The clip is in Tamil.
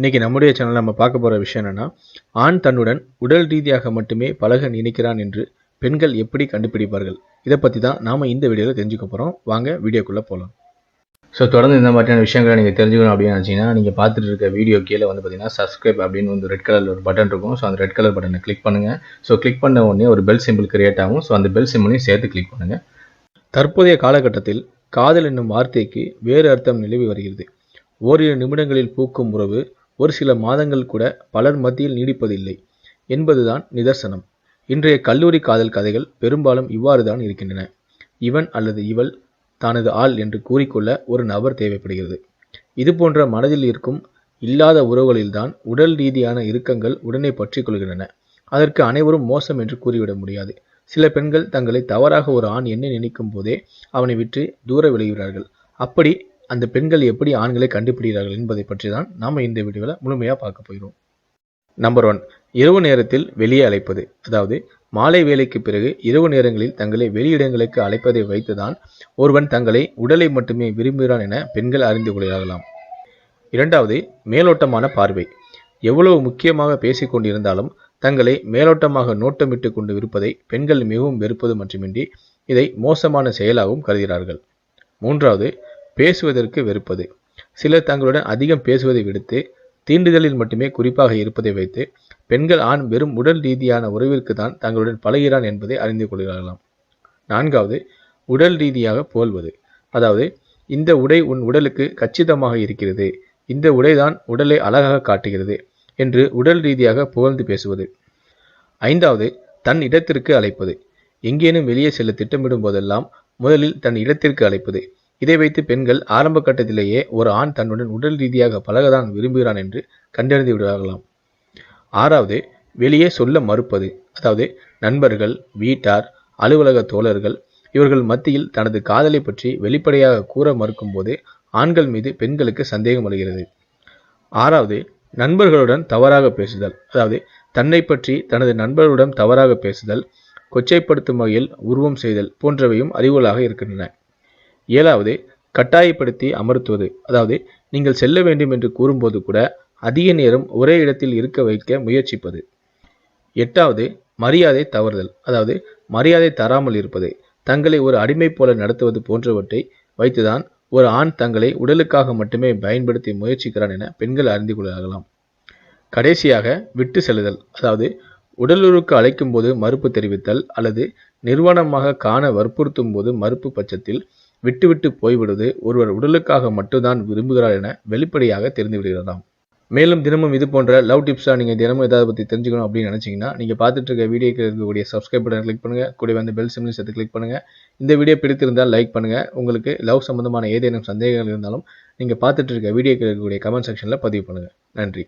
இன்னைக்கு நம்முடைய சேனல் நம்ம பார்க்க போகிற விஷயம் என்னன்னா ஆண் தன்னுடன் உடல் ரீதியாக மட்டுமே பழக நினைக்கிறான் என்று பெண்கள் எப்படி கண்டுபிடிப்பார்கள்? இதை பற்றி தான் நாம் இந்த வீடியோவில் தெரிஞ்சுக்க போகிறோம் வாங்க வீடியோக்குள்ளே போகலாம் ஸோ தொடர்ந்து இந்த மாதிரியான விஷயங்களை நீங்கள் தெரிஞ்சுக்கணும் அப்படின்னு நினச்சிங்கன்னா நீங்கள் பார்த்துட்டு இருக்க வீடியோ கீழே வந்து பார்த்தீங்கன்னா சப்ஸ்கிரைப் அப்படின்னு வந்து ரெட் கலரில் ஒரு பட்டன் இருக்கும். ஸோ அந்த ரெட் கலர் பட்டனை கிளிக் பண்ணுங்கள் ஸோ கிளிக் பண்ண உடனே ஒரு பெல் சிம்பிள் கிரியேட் ஆகும். ஸோ அந்த பெல் சிம்பிளையும் சேர்த்து கிளிக் பண்ணுங்கள் தற்போதைய காலகட்டத்தில் காதல் என்னும் வார்த்தைக்கு வேறு அர்த்தம் நிலவி வருகிறது. ஓரிரு நிமிடங்களில் பூக்கும் உறவு ஒரு சில மாதங்கள் கூட பலர் மத்தியில் நீடிப்பதில்லை என்பதுதான் நிதர்சனம். இன்றைய கல்லூரி காதல் கதைகள் பெரும்பாலும் இவ்வாறு தான் இருக்கின்றன. இவன் அல்லது இவள் தனது ஆள் என்று கூறிக்கொள்ள ஒரு நபர் தேவைப்படுகிறது. இது போன்ற மனதில் இருக்கும் இல்லாத உறவுகளில்தான் உடல் ரீதியான இறுக்கங்கள் உடனே பற்றி கொள்கின்றன. அதற்கு அனைவரும் மோசம் என்று கூறிவிட முடியாது. சில பெண்கள் தங்களை தவறாக ஒரு ஆண் என்ன நினைக்கும் போதே அவனை விட்டு தூர விளைகிறார்கள் அப்படி அந்த பெண்கள் எப்படி ஆண்களை கண்டுபிடிக்கிறார்கள் என்பதை பற்றி தான் நாம் இந்த வீடியோவில் முழுமையாக பார்க்க போகிறோம். நம்பர் ஒன் இரவு நேரத்தில் வெளியே அழைப்பது. அதாவது மாலை வேலைக்கு பிறகு இரவு நேரங்களில் தங்களை வெளியிடங்களுக்கு அழைப்பதை வைத்துதான் ஒருவன் தங்களை உடலை மட்டுமே விரும்புகிறான் என பெண்கள் அறிந்து கொள்கிறார்களாம். இரண்டாவது மேலோட்டமான பார்வை. எவ்வளவு முக்கியமாக பேசிக் கொண்டிருந்தாலும் தங்களை மேலோட்டமாக நோட்டமிட்டு கொண்டு இருப்பதை பெண்கள் மிகவும் வெறுப்பது மட்டுமின்றி இதை மோசமான செயலாகவும் கருதுகிறார்கள். மூன்றாவது பேசுவதற்கு வெறுப்பது. சிலர் தங்களுடன் அதிகம் பேசுவதை விடுத்து தீண்டுதலில் மட்டுமே குறிப்பாக இருப்பதை வைத்து பெண்கள் ஆண் வெறும் உடல் ரீதியான உறவிற்கு தான் தங்களுடன் பழகிறான் என்பதை அறிந்து கொள்கிறார்களாம். நான்காவது உடல் ரீதியாக புகழ்வது. அதாவது இந்த உடை உன் உடலுக்கு கச்சிதமாக இருக்கிறது. இந்த உடைதான் உடலை அழகாக காட்டுகிறது என்று உடல் ரீதியாக புகழ்ந்து பேசுவது. ஐந்தாவது தன் இடத்திற்கு அழைப்பது. எங்கேனும் வெளியே செல்ல திட்டமிடும் போதெல்லாம் முதலில் தன் இடத்திற்கு அழைப்பது. இதை வைத்து பெண்கள் ஆரம்ப கட்டத்திலேயே ஒரு ஆண் தன்னுடன் உடல் ரீதியாக பழகதான் விரும்புகிறான் என்று கண்டறிந்து விடுவார்களாம். ஆறாவது வெளியே சொல்ல மறுப்பது. அதாவது நண்பர்கள் வீட்டார் அலுவலக தோழர்கள் இவர்கள் மத்தியில் தனது காதலை பற்றி வெளிப்படையாக கூற மறுக்கும் போது ஆண்கள் மீது பெண்களுக்கு சந்தேகம் வருகிறது. ஆறாவது நண்பர்களுடன் தவறாக பேசுதல். அதாவது தன்னை பற்றி தனது நண்பர்களுடன் தவறாக பேசுதல் கொச்சைப்படுத்தும் வகையில் உருவம் செய்தல் போன்றவையும் அறிவுகளாக இருக்கின்றன. ஏழாவது கட்டாயப்படுத்தி அமர்த்துவது. அதாவது நீங்கள் செல்ல வேண்டும் என்று கூறும்போது கூட அதிக நேரம் ஒரே இடத்தில் இருக்க வைக்க முயற்சிப்பது. எட்டாவது மரியாதை தவறுதல். அதாவது மரியாதை தராமல் இருப்பது. தங்களை ஒரு அடிமை போல நடத்துவது போன்றவற்றை வைத்துதான் ஒரு ஆண் தங்களை உடலுக்காக மட்டுமே பயன்படுத்தி முயற்சிக்கிறான் என பெண்கள் அறிந்து கொள்ளாகலாம் கடைசியாக விட்டு செல்லுதல். அதாவது உடலுறுக்கு அழைக்கும் போது மறுப்பு தெரிவித்தல் அல்லது நிர்வாணமாக காண வற்புறுத்தும் போது மறுப்பு பட்சத்தில் விட்டுவிட்டு போய்விடுவது ஒருவர் உடலுக்காக மட்டும்தான் விரும்புகிறார் என வெளிப்படையாக தெரிந்து விடுகிறதாம் மேலும் தினமும் இது போன்ற லவ் டிப்ஸாக நீங்கள் தினமும் எதாவது பற்றி தெரிஞ்சுக்கணும் அப்படின்னு நினச்சிங்கன்னா நீங்கள் பார்த்துட்டு இருக்க வீடியோக்கு இருக்கக்கூடிய சப்ஸ்கிரைப் பட்டன் கிளிக் பண்ணுங்கள் கூட வந்து பெல் சிம்லையும் சேர்த்து கிளிக் பண்ணுங்கள் இந்த வீடியோ பிடித்திருந்தால் லைக் பண்ணுங்கள் உங்களுக்கு லவ் சம்மந்தமான ஏதேனும் சந்தேகங்கள் இருந்தாலும் நீங்கள் பார்த்துட்டு இருக்க வீடியோக்கு இருக்கக்கூடிய கமெண்ட் செக்ஷனில் பதிவு பண்ணுங்கள் நன்றி.